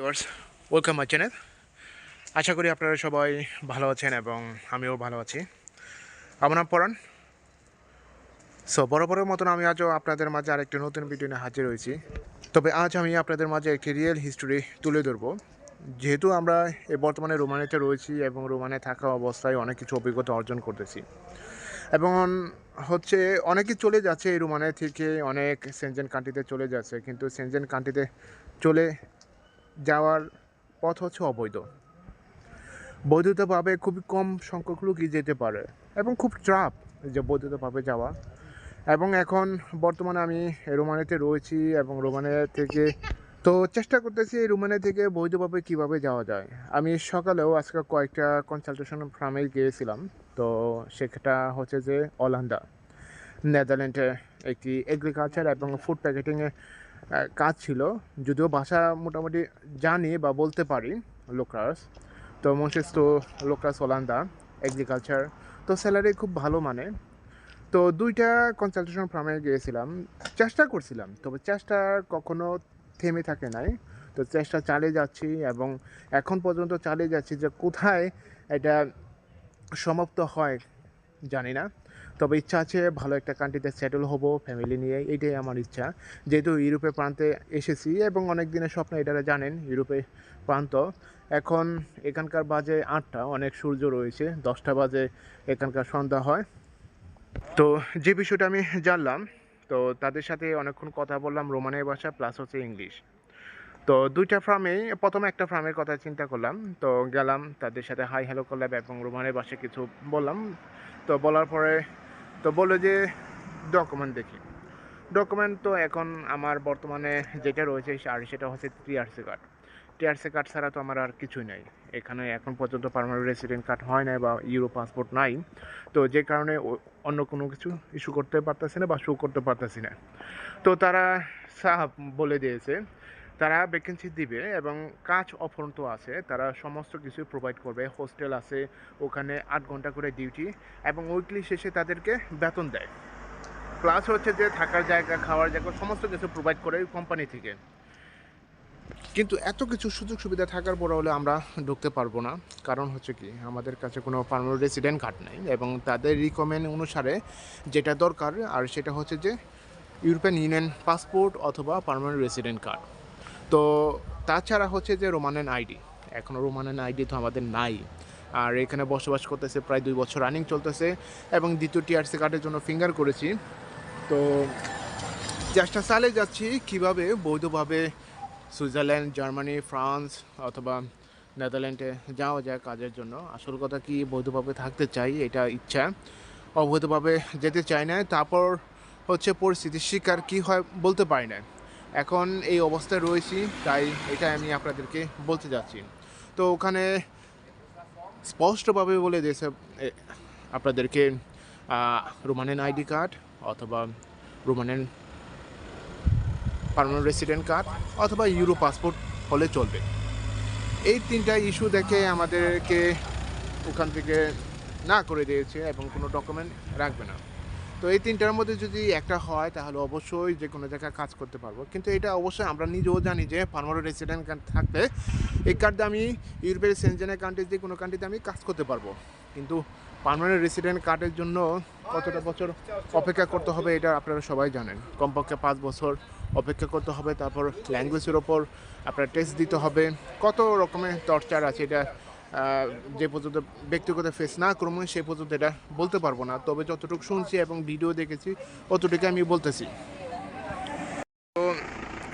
Viewers welcome my channel আশা করি আপনারা সবাই ভালো আছেন এবং আমিও ভালো আছি। নাম পরাণ। সো বরাবরের মতন আমি আজও আপনাদের মাঝে আরেকটি নতুন ভিডিও নিয়ে হাজির হয়েছি। তবে আজ আমি আপনাদের মাঝে একটি রিয়েল হিস্টোরি তুলে ধরবো। যেহেতু আমরা এ বর্তমানে রোমানিতে রয়েছি এবং রোমানে থাকা অবস্থায় অনেক কিছু অভিজ্ঞতা অর্জন করতেছি। এবং হচ্ছে অনেকে চলে যাচ্ছে এই রোমানে থেকে, অনেক সেনজেন কান্ট্রিতে চলে যাচ্ছে। কিন্তু সেনজেন কান্ট্রিতে চলে যাওয়ার পথ হচ্ছে অবৈধ। বৈধতাভাবে খুবই কম সংখ্যক লোকই যেতে পারে এবং খুব ট্রাপ যে বৈধতাভাবে যাওয়া। এবং এখন বর্তমানে আমি রোমানিতে রয়েছি এবং রোমানিয়া থেকে তো চেষ্টা করতেছি এই রোমানে থেকে বৈধভাবে কীভাবে যাওয়া যায়। আমি সকালেও আজকে কয়েকটা কনসালটেশন ফার্মে গিয়েছিলাম। তো সেটা হচ্ছে যে অলান্ডা, নেদারল্যান্ডে একটি এগ্রিকালচার এবং ফুড প্যাকেটিংয়ে কাজ ছিল। যদিও ভাষা মোটামুটি জানি বা বলতে পারি লোকাস তো মোশেস তো লোকাস ওলান্দা এগ্রিকালচার তো স্যালারি খুব ভালো মানে। তো দুইটা কনসালটেশন ফার্মে গিয়েছিলাম। চেষ্টা করছিলাম, তবে চেষ্টা কখনো থেমে থাকে নাই। তো চেষ্টা চালিয়ে যাচ্ছি এবং এখন পর্যন্ত চালিয়ে যাচ্ছি যে কোথায় এটা সমাপ্ত হয় জানি না। তবে ইচ্ছা আছে ভালো একটা কান্ট্রিতে সেটেল হব ফ্যামিলি নিয়ে, এটাই আমার ইচ্ছা। যেহেতু ইউরোপের প্রান্তে এসেছি এবং অনেক দিনের স্বপ্ন এটা জানেন ইউরোপে প্রান্ত। এখন এখানকার বাজে আটটা, অনেক সূর্য রয়েছে, দশটা বাজে এখানকার সন্ধ্যা হয়। তো যে বিষয়টা আমি জানলাম, তো তাদের সাথে অনেকক্ষণ কথা বললাম রোমানের ভাষা প্লাস হচ্ছে ইংলিশ। তো দুইটা ফার্মে প্রথমে একটা ফার্মের কথা চিন্তা করলাম, তো গেলাম তাদের সাথে হাই হ্যালো করলাম এবং রোমানের ভাষায় কিছু বললাম। তো বলার পরে তো বলল যে ডকুমেন্ট দেখি। ডকুমেন্ট তো এখন আমার বর্তমানে যেটা রয়েছে আর সেটা হচ্ছে টিআরসি কার্ড টিআরসি কার্ড ছাড়া তো আমার আর কিছুই নাই। এখানে এখন পর্যন্ত পারমানেন্ট রেসিডেন্ট কার্ড হয় নাই বা ইউরো পাসপোর্ট নাই। তো যে কারণে অন্য কোনো কিছু ইস্যু করতে পারতেছি না বা শো করতে পারতেছি না। তো তারা সাহাব বলে দিয়েছে তারা ভ্যাকেন্সি দিবে এবং কাজ অফরন্ত আছে, তারা সমস্ত কিছু প্রোভাইড করবে। হোস্টেল আছে, ওখানে আট ঘণ্টা করে ডিউটি এবং উইকলি শেষে তাদেরকে বেতন দেয়। প্লাস হচ্ছে যে থাকার জায়গা, খাওয়ার জায়গা, সমস্ত কিছু প্রোভাইড করে কোম্পানি থেকে। কিন্তু এত কিছু সুযোগ সুবিধা থাকার পরে হলে আমরা ঢুকতে পারব না। কারণ হচ্ছে কি, আমাদের কাছে কোনো পার্মানেন্ট রেসিডেন্ট কার্ড নেই এবং তাদের রিকমেন্ড অনুসারে যেটা দরকার আর সেটা হচ্ছে যে ইউরোপিয়ান ইউনিয়ন পাসপোর্ট অথবা পার্মানেন্ট রেসিডেন্ট কার্ড তো তাছাড়া হচ্ছে যে রোমানেন আইডি এখনও রোমানেন আইডি তো আমাদের নাই। আর এখানে বসবাস করতেছে প্রায় দুই বছর রানিং চলতেছে এবং দ্বিতীয় টিআরসি কার্ডের জন্য ফিঙ্গার করেছি। তো চেষ্টা চালিয়ে যাচ্ছি কীভাবে বৈধভাবে সুইজারল্যান্ড, জার্মানি, ফ্রান্স অথবা নেদারল্যান্ডে যাওয়া যায় কাজের জন্য। আসল কথা কি, বৈধভাবে থাকতে চাই, এটা ইচ্ছা। অবৈধভাবে যেতে চাই না, তারপর হচ্ছে পরিস্থিতির শিকার কি হয় বলতে পারি না। এখন এই অবস্থায় রয়েছি, তাই এটা আমি আপনাদেরকে বলতে যাচ্ছি। তো ওখানে স্পষ্টভাবে বলে দিয়েছে আপনাদেরকে রোমানেন আইডি কার্ড অথবা রোমানেন পার্মানেন্ট রেসিডেন্ট কার্ড অথবা ইউরো পাসপোর্ট হলে চলবে। এই তিনটা ইস্যু দেখে আমাদেরকে ওখান থেকে না করে দিয়েছে এবং কোনো ডকুমেন্ট রাখবে না। তো এই তিনটার মধ্যে যদি একটা হয়, তাহলে অবশ্যই যে কোনো জায়গায় কাজ করতে পারব। কিন্তু এটা অবশ্যই আমরা নিজেও জানি যে পার্মানেন্ট রেসিডেন্ট কার্ড থাকলে এই কার্ডে আমি ইউরোপের সেনজেনের কান্ট্রিতে যে কোনো কান্ট্রিতে আমি কাজ করতে পারব। কিন্তু পার্মানেন্ট রেসিডেন্ট কার্ডের জন্য কতটা বছর অপেক্ষা করতে হবে এটা আপনারা সবাই জানেন। কমপক্ষে পাঁচ বছর অপেক্ষা করতে হবে, তারপর ল্যাঙ্গুয়েজের ওপর আপনার টেস্ট দিতে হবে। কত রকমের টর্চার আছে এটা যে পর্যন্ত ব্যক্তিগত ফেস না করব সে পর্যন্ত এটা বলতে পারব না। তবে যতটুকু শুনছি এবং ভিডিও দেখেছি অতটুকু আমি বলতেছি। তো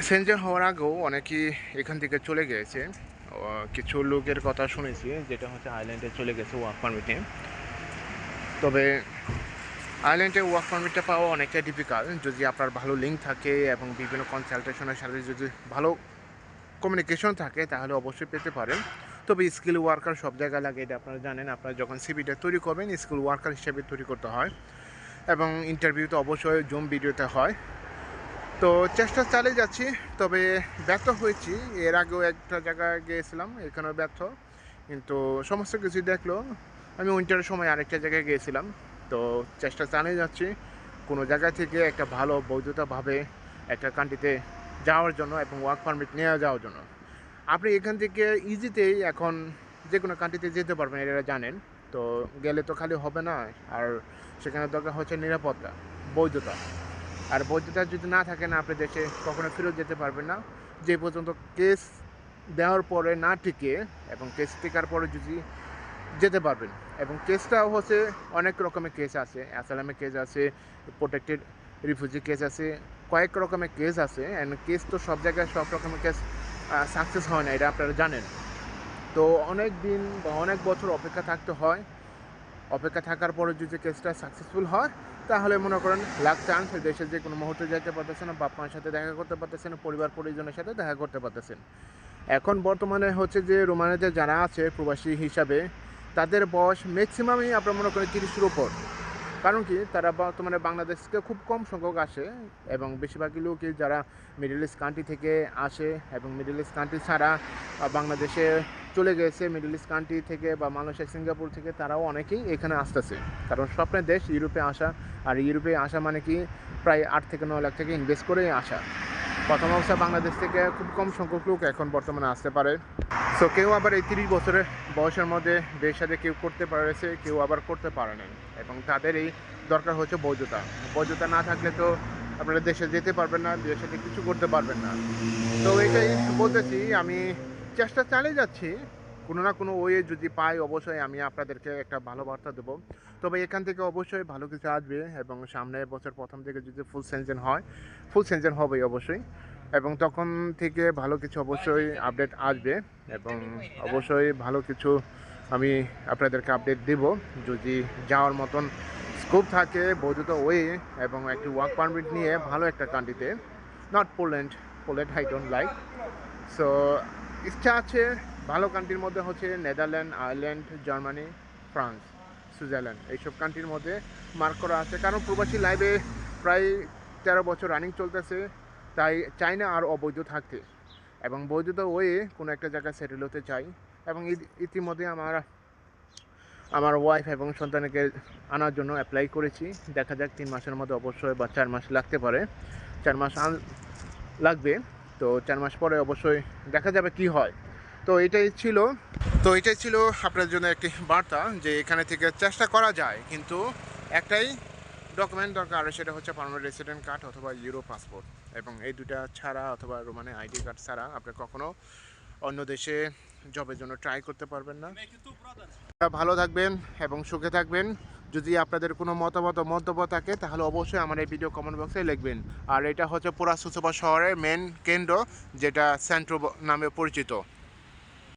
সেনজেন হওয়ার আগেও অনেকেই এখান থেকে চলে গিয়েছে কিছু লোকের কথা শুনেছি, যেটা হচ্ছে আইল্যান্ডে চলে গেছে ওয়ার্ক পারমিটে তবে আইল্যান্ডে ওয়ার্ক পারমিটটা পাওয়া অনেকটা ডিফিকাল্ট যদি আপনার ভালো লিঙ্ক থাকে এবং বিভিন্ন কনসালটেশনের সাথে যদি ভালো কমিউনিকেশন থাকে, তাহলে অবশ্যই পেতে পারেন। তবে স্কিল ওয়ার্কার সব জায়গায় লাগে এটা আপনারা জানেন। আপনারা যখন সিবিটা তৈরি করবেন, স্কিল ওয়ার্কার হিসেবে তৈরি করতে হয়। এবং ইন্টারভিউতে অবশ্যই জুম ভিডিওতে হয়। তো চেষ্টা চালিয়ে যাচ্ছি, তবে ব্যর্থ হয়েছি। এর আগেও একটা জায়গায় গিয়েছিলাম, এখানেও ব্যর্থ। কিন্তু সমস্ত কিছু দেখল, আমি উইন্টারের সময় আরেকটা জায়গায় গিয়েছিলাম। তো চেষ্টা চালিয়ে যাচ্ছি, কোনো জায়গা থেকে একটা ভালো বৈধতাভাবে একটা কান্ট্রিতে যাওয়ার জন্য এবং ওয়ার্ক পারমিট নিয়ে যাওয়ার জন্য। আপনি এখান থেকে ইজিতেই এখন যে কোনো কান্ট্রিতে যেতে পারবেন এটা জানেন। তো গেলে তো খালি হবে না, আর সেখানে দরকার হচ্ছে নিরাপত্তা, বৈধতা। আর বৈধতা যদি না থাকে না আপনি দেশে, কখনো ফেরত যেতে পারবেন না। যে পর্যন্ত কেস দেওয়ার পরে না টিকে, এবং কেস টিকার পরে যদি যেতে পারবেন। এবং কেসটাও হচ্ছে অনেক রকমের কেস আছে। অ্যাসালামের কেস আছে প্রোটেক্টেড রিফিউজি কেস আছে, কয়েক রকমের কেস আছে। অ্যান্ড কেস তো সব জায়গায় সব রকমের কেস সাকসেস হয় না, এটা আপনারা জানেন। তো অনেক দিন বা অনেক বছর অপেক্ষা থাকতে হয়। অপেক্ষা থাকার পরে যদি কেসটা সাকসেসফুল হয়, তাহলে মনে করেন লাখ চান্স দেশে যে কোনো মুহূর্তে যেতে পারতেছেন বাপ মার সাথে দেখা করতে পারতেছেন পরিবার পরিজনের সাথে দেখা করতে পারতেছেন। এখন বর্তমানে হচ্ছে যে রোমানিয়াতে যারা আছে প্রবাসী হিসাবে, তাদের বয়স ম্যাক্সিমামই আপনার মনে করেন তিরিশের উপর। কারণ কি, তারা বর্তমানে বাংলাদেশ থেকে খুব কম সংখ্যক আসে এবং বেশিরভাগই লোকই যারা মিডল ইস্ট কান্ট্রি থেকে আসে এবং মিডল ইস্ট কান্ট্রি ছাড়া বাংলাদেশে চলে গেছে মিডল ইস্ট কান্ট্রি থেকে বা মালয়েশিয়া, সিঙ্গাপুর থেকে, তারাও অনেকেই এখানে আসতেছে। কারণ স্বপ্নের দেশ ইউরোপে আসা, আর ইউরোপে আসা মানে কি, প্রায় আট থেকে নয় লাখ থেকে ইনভেস্ট করেই আসা। প্রথম অবস্থা বাংলাদেশ থেকে খুব কম সংখ্যক লোক এখন বর্তমানে আসতে পারে। সো কেউ আবার এই তিরিশ বছরের বয়সের মধ্যে বিয়ের সাথে কেউ করতে পারেছে, কেউ আবার করতে পারে নাই। এবং তাদের এই দরকার হচ্ছে বৈধতা। বৈধতা না থাকলে তো আপনারা দেশে যেতে পারবেন না, দেশের সাথে কিছু করতে পারবেন না। তো এটাই বলতেছি, আমি চেষ্টা চালিয়ে যাচ্ছি। কোনো না কোনো ওয়ে যদি পাই, অবশ্যই আমি আপনাদেরকে একটা ভালো বার্তা দেবো। তবে এখান থেকে অবশ্যই ভালো কিছু আসবে এবং সামনের বছর প্রথম থেকে যদি ফুল সেনজেন হয় ফুল সেনজেন হবেই অবশ্যই। এবং তখন থেকে ভালো কিছু অবশ্যই আপডেট আসবে এবং অবশ্যই ভালো কিছু আমি আপনাদেরকে আপডেট দেব। যদি যাওয়ার মতন স্কোপ থাকে, বৈধত ওয়ে এবং একটি ওয়ার্ক পারমিট নিয়ে ভালো একটা কান্ট্রিতে not Poland Poland I don't like so ইচ্ছা আছে ভালো কান্ট্রির মধ্যে হচ্ছে Netherland Ireland Germany France Switzerland এইসব কান্ট্রির মধ্যে মার্ক করা আছে। কারণ প্রবাসী লাইভে প্রায় তেরো বছর রানিং চলতেছে। তাই চাই না আর অবৈধ থাকতে। এবং বৈধতা ওয়ে কোনো একটা জায়গায় সেটেল হতে চাই। এবং ইতি- ইতিমধ্যে আমার আমার ওয়াইফ এবং সন্তানকে আনার জন্য অ্যাপ্লাই করেছি। দেখা যাক তিন মাসের মধ্যে অবশ্যই বা চার মাস লাগতে পারে। চার মাস লাগবে। তো চার মাস পরে অবশ্যই দেখা যাবে কি হয়। তো এটাই ছিল। তো এটাই ছিল আপনার জন্য একটি বার্তা যে এখানে থেকে চেষ্টা করা যায়, কিন্তু একটাই ডকুমেন্ট দরকার, সেটা হচ্ছে পারমানেন্ট রেসিডেন্ট কার্ড অথবা ইউরো পাসপোর্ট এবং এই দুটা ছাড়া অথবা রোমানে আইডি কার্ড ছাড়া আপনি কখনো অন্য দেশে জবের জন্য ট্রাই করতে পারবেন না। ভালো থাকবেন এবং সুখে থাকবেন। যদি আপনাদের কোনো মতামত মন্তব্য থাকে, তাহলে অবশ্যই আমার এই ভিডিও কমেন্ট বক্সে লিখবেন। আর এটা হচ্ছে পুরা সুসবা শহরের মেন কেন্দ্র, যেটা সেন্ট্রো নামে পরিচিত।